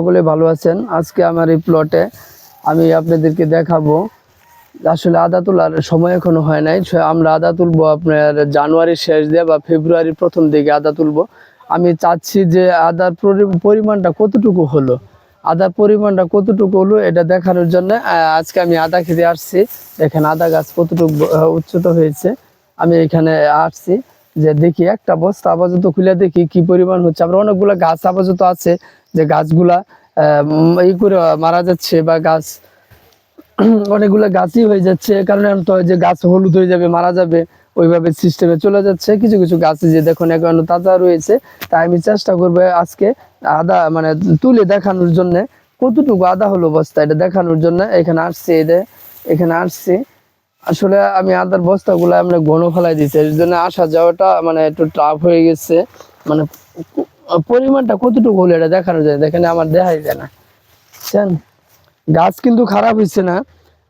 সকলে ভালো আছেন। আজকে আমার এই প্লটে আমি আপনাদেরকে দেখাবো আসলে আদা তোলার সময় এখনও হয় নাই। আমরা আদা তুলবো আপনার জানুয়ারির শেষ দিয়ে বা ফেব্রুয়ারির প্রথম দিকে আদা তুলবো। আমি চাচ্ছি যে আদার পরি- পরিমাণটা কতটুকু হলো? আদার পরিমাণটা কতটুকু হলো এটা দেখানোর জন্য আজকে আমি আদা খেতে আসছি। দেখেন আদা গাছ কতটুকু উচ্চত হয়েছে। আমি এখানে আসছি। যে দেখি একটা বস্তা আপাতত খুলে দেখি কি পরিমাণ হচ্ছে। আমরা অনেকগুলো গাছ আপাতত আছে, যে গাছগুলা ই করে মারা যাচ্ছে বা গাছ, অনেকগুলো গাছই হয়ে যাচ্ছে। কারণ এখন তো যে গাছ হলুদ হয়ে যাবে, মারা যাবে, ওইভাবে সিস্টেমে চলে যাচ্ছে। কিছু কিছু গাছ যে দেখুন, এখন তাজা রয়েছে। তাই আমি চেষ্টা করব আজকে আদা মানে তুলে দেখানোর জন্য, কতটুকু আদা হলো বস্তা এটা দেখানোর জন্য। এখানে আসছে এটা এখানে আসছে। আসলে আমি আদার বস্তাগুলো আমরা ঘন ফেলাই দিচ্ছি এর জন্য আসা যাওয়াটা মানে একটু টাফ হয়ে গেছে। মানে পরিমাণটা কতটুকু হলো এটা দেখানো যায়? দেখেন, আমার দেখাই যায় না। বুঝছেন গাছ কিন্তু খারাপ হয়েছে না।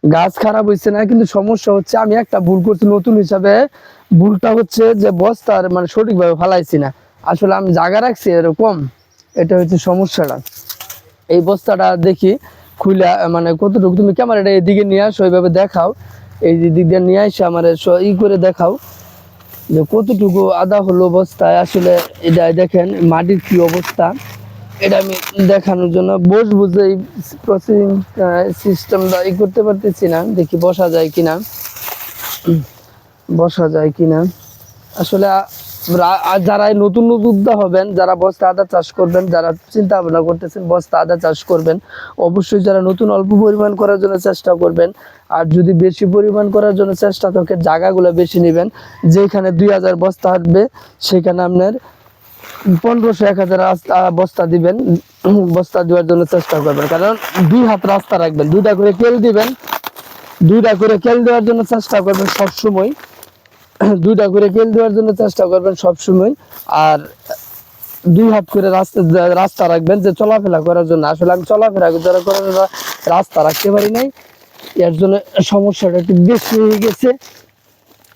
গাছ খারাপ হয়েছে না, কিন্তু সমস্যা হচ্ছে আমি একটা ভুল করছি নতুন হিসাবে। ভুলটা হচ্ছে যে বস্তার মানে সঠিকভাবে ফালাইছি না। আসলে আমি জায়গা রাখছি এরকম, এটা হচ্ছে সমস্যাটা। এই বস্তাটা দেখি খুলে মানে কতটুকু, তুমি ক্যামেরাটা এদিকে নিয়ে আসো, ওইভাবে দেখাও। এই যে দিক দিয়ে নিয়ে আসে আমার ই করে দেখাও যে কতটুকু আদা হলো অবস্থায় আসলে এটা দেখেন, মাটির কি অবস্থা। এটা আমি দেখানোর জন্য বস বুঝে এই প্রসেসিং সিস্টেমটা ই করতে পারতেছি না। দেখি বসা যায় কিনা। বসা যায় কিনা। আসলে আর যারা এই নতুন উদ্যোক্তা হবেন, যারা বস্তা আদা চাষ করবেন, যারা চিন্তা ভাবনা করতেছেন বস্তা আদা চাষ করবেন, অবশ্যই যারা নতুন অল্প পরিমাণ করার জন্য চেষ্টা করবেন, আর যদি বেশি পরিমাণ করার জন্য চেষ্টা থাকে, জায়গাগুলো বেশি নেবেন, যেখানে দুই হাজার বস্তা হাঁটবে, সেখানে আপনার পনেরোশো, এক হাজার বস্তা দিবেন, বস্তা দেওয়ার জন্য চেষ্টা করবেন। কারণ দুই হাত রাস্তা রাখবেন, দুইটা করে কেল দিবেন, দুইটা করে কেল দেওয়ার জন্য চেষ্টা করবেন সবসময়। দুইটা করে কেল দেওয়ার জন্য চেষ্টা করবেন সবসময়। আর দুই হাত করে রাস্তা রাস্তা রাখবেন যে চলাফেরা করার জন্য। আসলে আমি চলাফেরা যারা করার রাস্তা রাখতে পারি নাই। এর জন্য সমস্যাটা একটু বেশি হয়ে গেছে।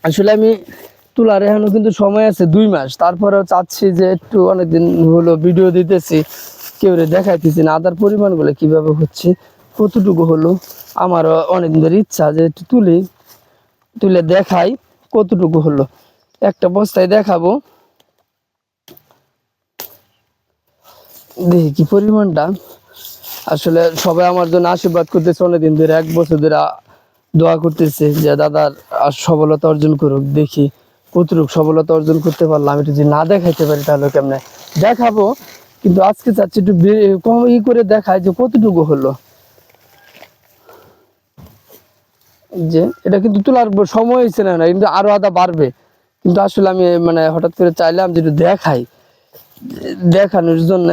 আসলে আমি তোলার এখনও কিন্তু সময় আছে দুই মাস। তারপরেও চাচ্ছি যে একটু অনেকদিন হলো ভিডিও দিতেছি। কেউ রে দেখাইতেছি না। আদার পরিমাণগুলো কীভাবে হচ্ছে, কতটুকু হলো, আমারও অনেকদিন ধরে ইচ্ছা যে একটু তুলি। তুলে দেখাই। কতটুকু হলো? একটা বস্তায় দেখাবো। দেখি কি পরিমাণটা। আসলে সবাই আমার জন্য আশীর্বাদ করতেছে, অনেকদিন ধরে, এক বছর ধরে দোয়া করতেছে যে, দাদার আর সফলতা অর্জন করুক, দেখি কতটুকু সফলতা অর্জন করতে পারলাম। একটু যদি না দেখাইতে পারি তাহলে কেমনে? দেখাবো, কিন্তু আজকে চাচ্ছি একটু কম ই করে দেখায় যে কতটুকু হলো। যে এটা কিন্তু তোলার সময় হয়েছে না কিন্তু আরও আদা বাড়বে। কিন্তু আসলে আমি মানে হঠাৎ করে চাইলাম যে দেখাই। দেখানোর জন্য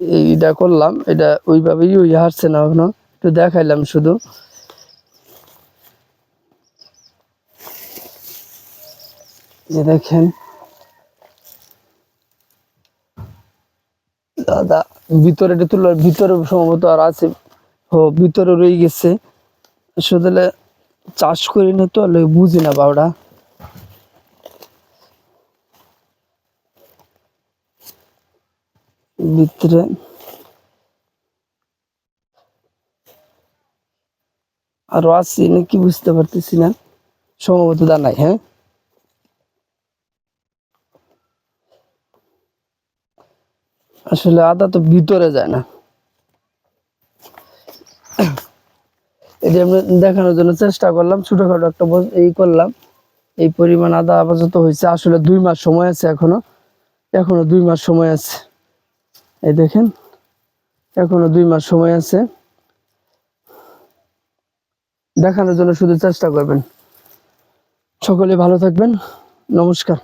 এইটা করলাম, এটা ওইভাবেই ওই হারছে না এখনও। একটু দেখাইলাম শুধু। দেখেন। দাদা ভিতরে তুলার ভিতরে সম্ভবত আর আছে, ও ভিতরে রয়ে গেছে। আসলে চাষ করি না তো আর বুঝি না বাবুটা ভিতরে। আরও আছে নাকি বুঝতে পারতেছি না। সম্ভবত দাঁড়াই হ্যাঁ? আসলে আদা তো ভিতরে যায় না। এটি আমরা দেখানোর জন্য চেষ্টা করলাম, ছোটখাটো একটা এই করলাম। এই পরিমাণ আদা আপাতত হয়েছে, আসলে দুই মাস সময় আছে এখনও। এখনও দুই মাস সময় আছে। এই দেখেন, এখনও দুই মাস সময় আছে। দেখানোর জন্য শুধু চেষ্টা করবেন। সকলে ভালো থাকবেন। নমস্কার।